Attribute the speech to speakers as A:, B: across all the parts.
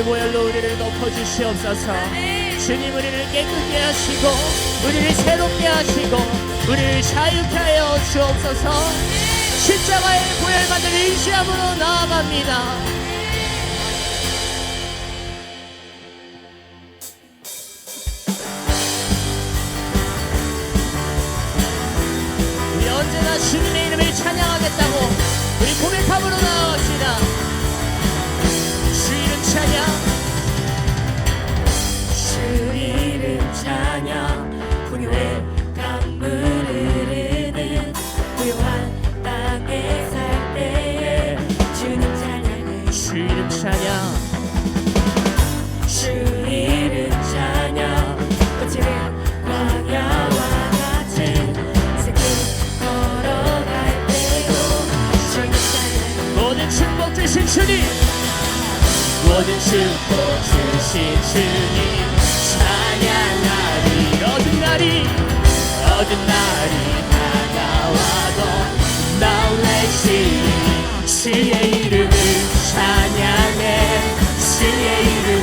A: 예수의 보혈로 우리를 덮어주시옵소서. 주님 우리를 깨끗게 하시고 우리를 새롭게 하시고 우리를 자유케 하여 주옵소서. 십자가의 보혈 받을 인시함으로 나아갑니다 주님 모든 축복 주신 주님 찬양하리 어떤 날이 어떤 날이 다가와도 놀라시 주의 이름을 찬양해 주의 이름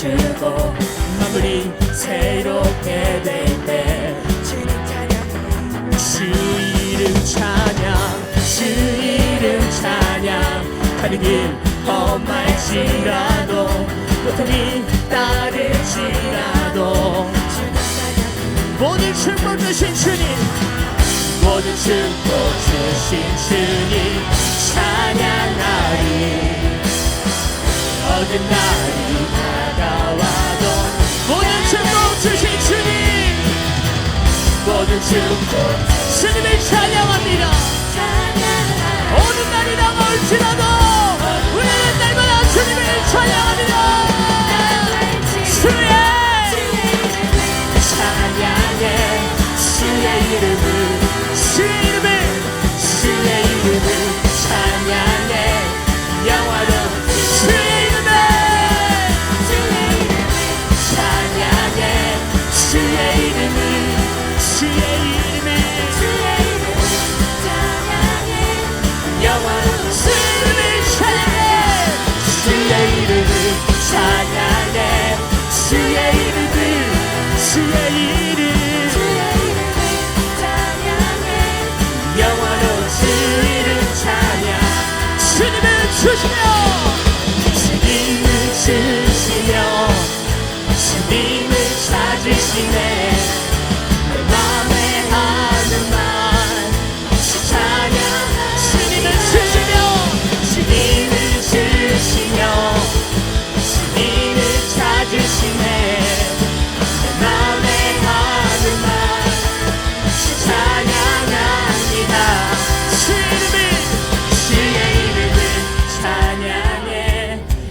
A: 비추고 마무리 새롭게 될때 주 이름 찬양 주 이름 찬양. 가는 길 험할지라도 고통이 따를지라도. 모든 축복 주신 주님. 모든 축복 주신 주님. 찬양하리. 어떤 날 주신 주님. 모든 축복 주님을 찬양합니다. 어느 날이 다가올지라도 찾으시네. 내 맘에 하는 말 찬양 주님을 주시며 주님을 주시며 주님을 찾으시네. 내 맘에 하는 말 찬양합니다. 주의 이름을 이름을 찬양해.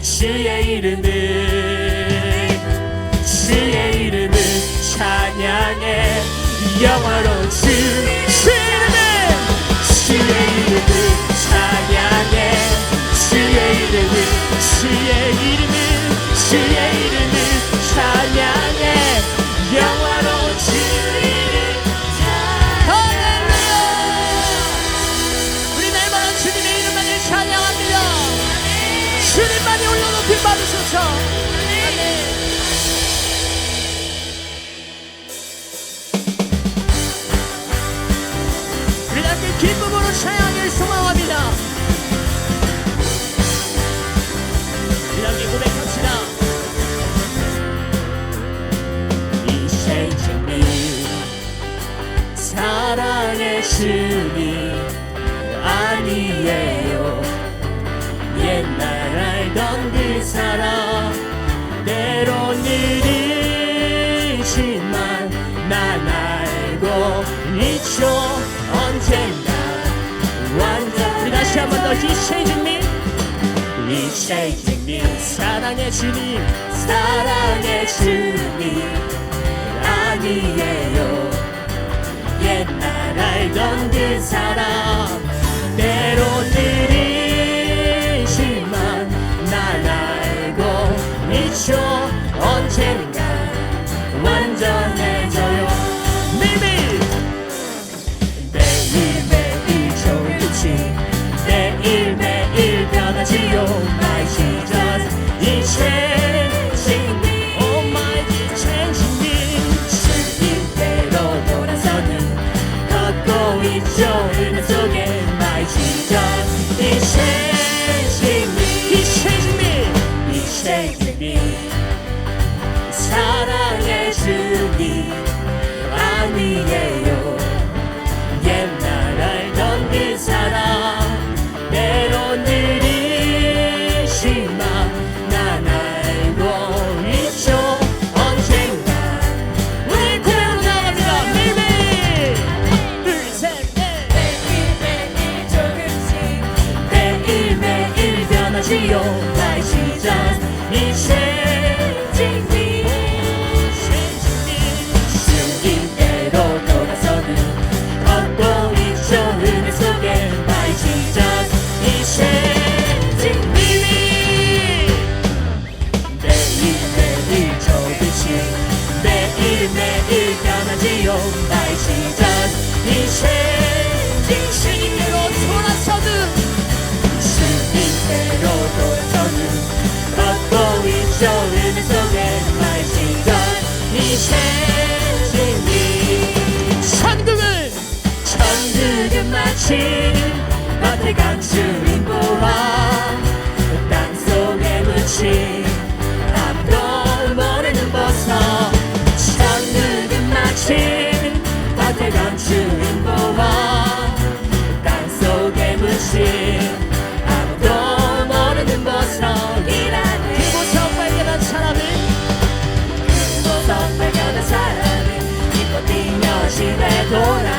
A: 주의 이름을 기쁨으로 찬양을 소망합니다. 이렇게 고백합시다. 이 쉐이징님 사랑의 주님 아니에요 옛날 알던 그 사람 다시 한 번 더 이세진 님. 이세진 님 사랑해 주님 사랑해 주님. 아니에요. 옛날 알던 그 사람. 묻힌 따뜻한 주인보와 땅속에 묻힌 아무도 모르는 보석이라네 이보석 그 발견한 사람이 이보석 그 발견한 사람이
B: 기뻐 뛰며 집에 돌아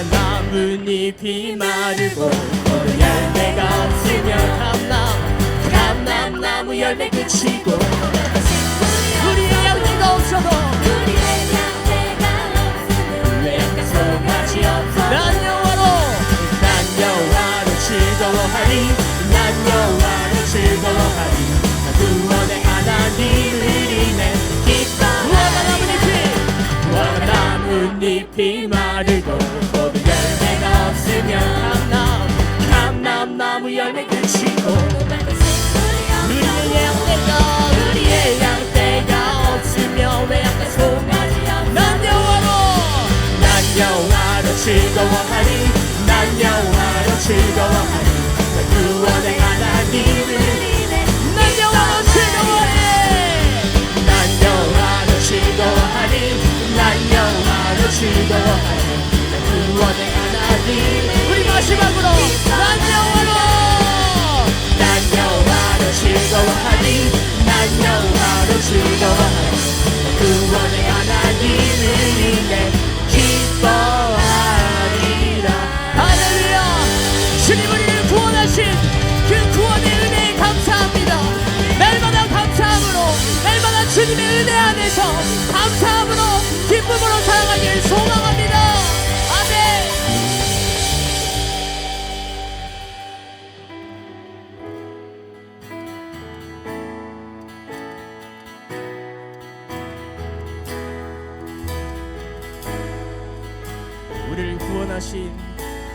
A: 하얀 나뭇잎이 마르고 오늘 열매가 지며 감나무 감나무 열매 끝이고. 잎이 마르고 모든 열매가 없으면 감나무 열매 끝이고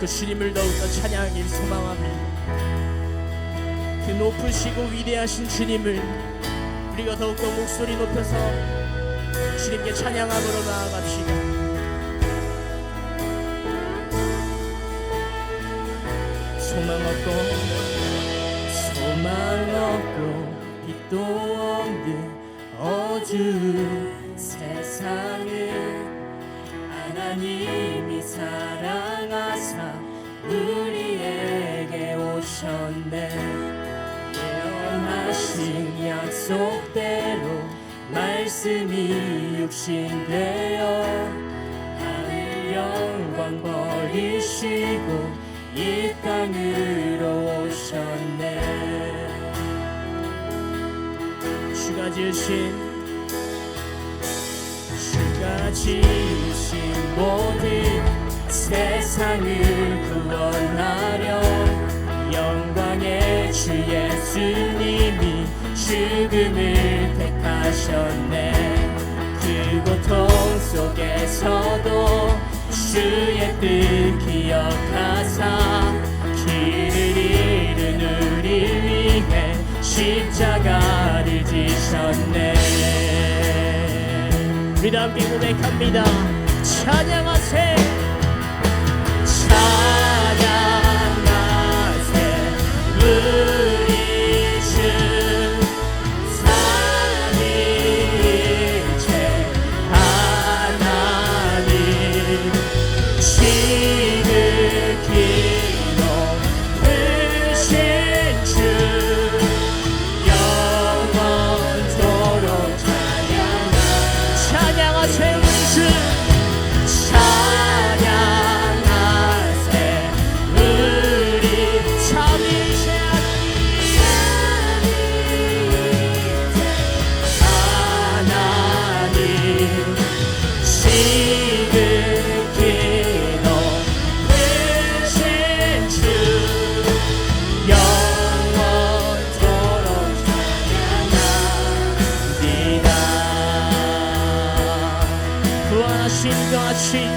A: 그 주님을 더욱더 찬양하길 소망합니다 그 높으시고 위대하신 주님을 우리가 더욱더 목소리 높여서 주님께 찬양함으로 나아갑시다. 소망 없고 소망 없고 빛도 없는 어두운 세상을 하나님이 사랑하사 우리에게 오셨네. 예언하신 약속대로 말씀이 육신되어 하늘 영광 버리시고 이 땅으로 오셨네. 주가 지으신 주가 지으신 모든 세상을 구원하려 영광의 주 예수님이 죽음을 택하셨네. 그 고통 속에서도 주의 뜻 기억하사 길을 잃은 우리 위해 십자가를 지셨네. 우리 함께 고백합니다 찬양하세 아침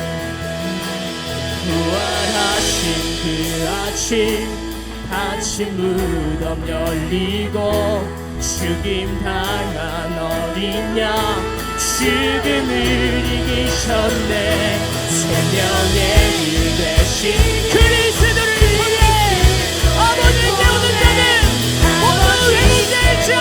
A: 부활하신 그 아침 아침 무덤 열리고 죽임 당한 어린 양 죽음을 이기셨네. 생명의 일 되신 그리스도를 통해 아버지를 깨우는 자는 모두 회개될지어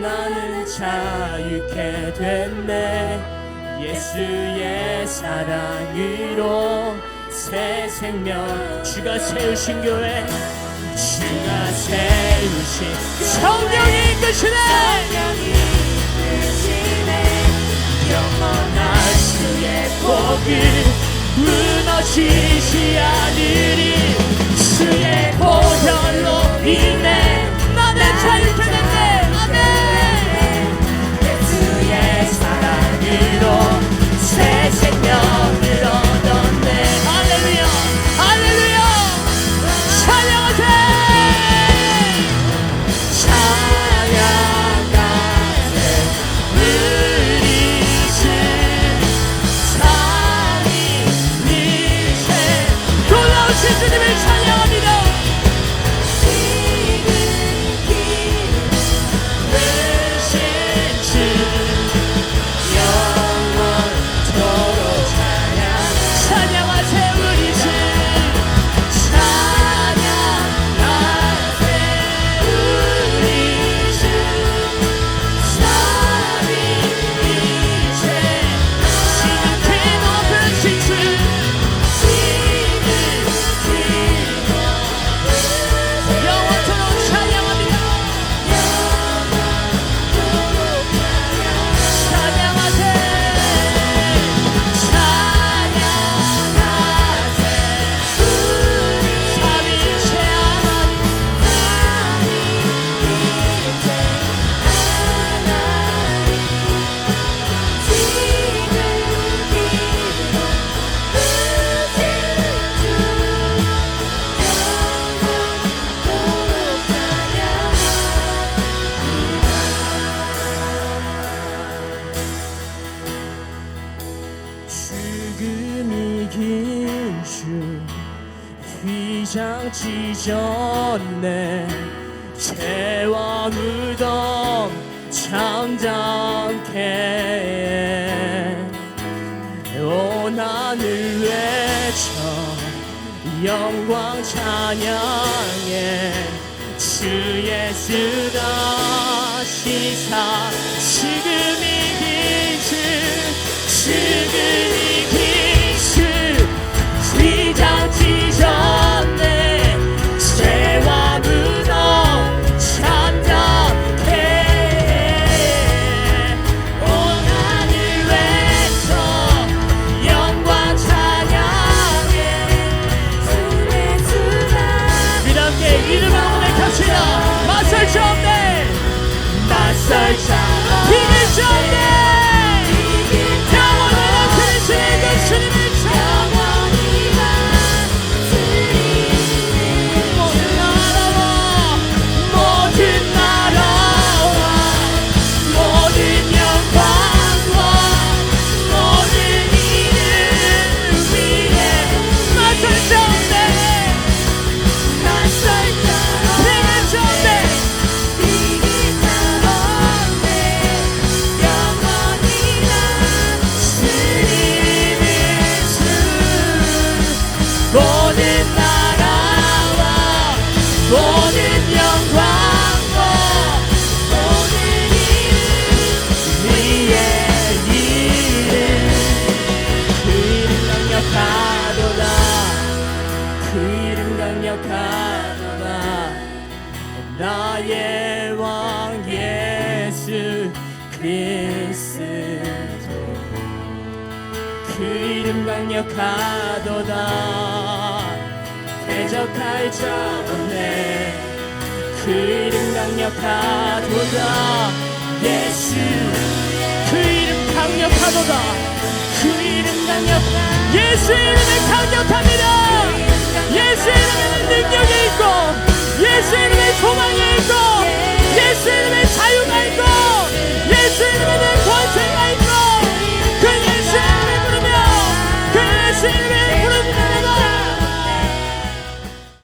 A: 나는 자유케 됐네. 예수의 사랑으로 새 생명 주가 세우신 교회 주가 세우신 성령이 이끄시네. 영원한 주의 복을 무너지지 않으리. 주의 보혈로 인해 나는 자유케 됐네 사랑으로 새 생명을 얻 장치 전에 죄와 무덤 잠잠케. 오 나를 외쳐 영광 찬양해. 주 예수 다 그리스도. 그 이름 강력하도다.
B: 대적할 자
A: 없네. 그 이름 강력하도다. 예수. 그 이름 강력하도다. 그 이름 강력 예수 이름은 강력합니다. 예수 이름에 능력이 있고 예수 이름에 소망이 있고 Sing it in the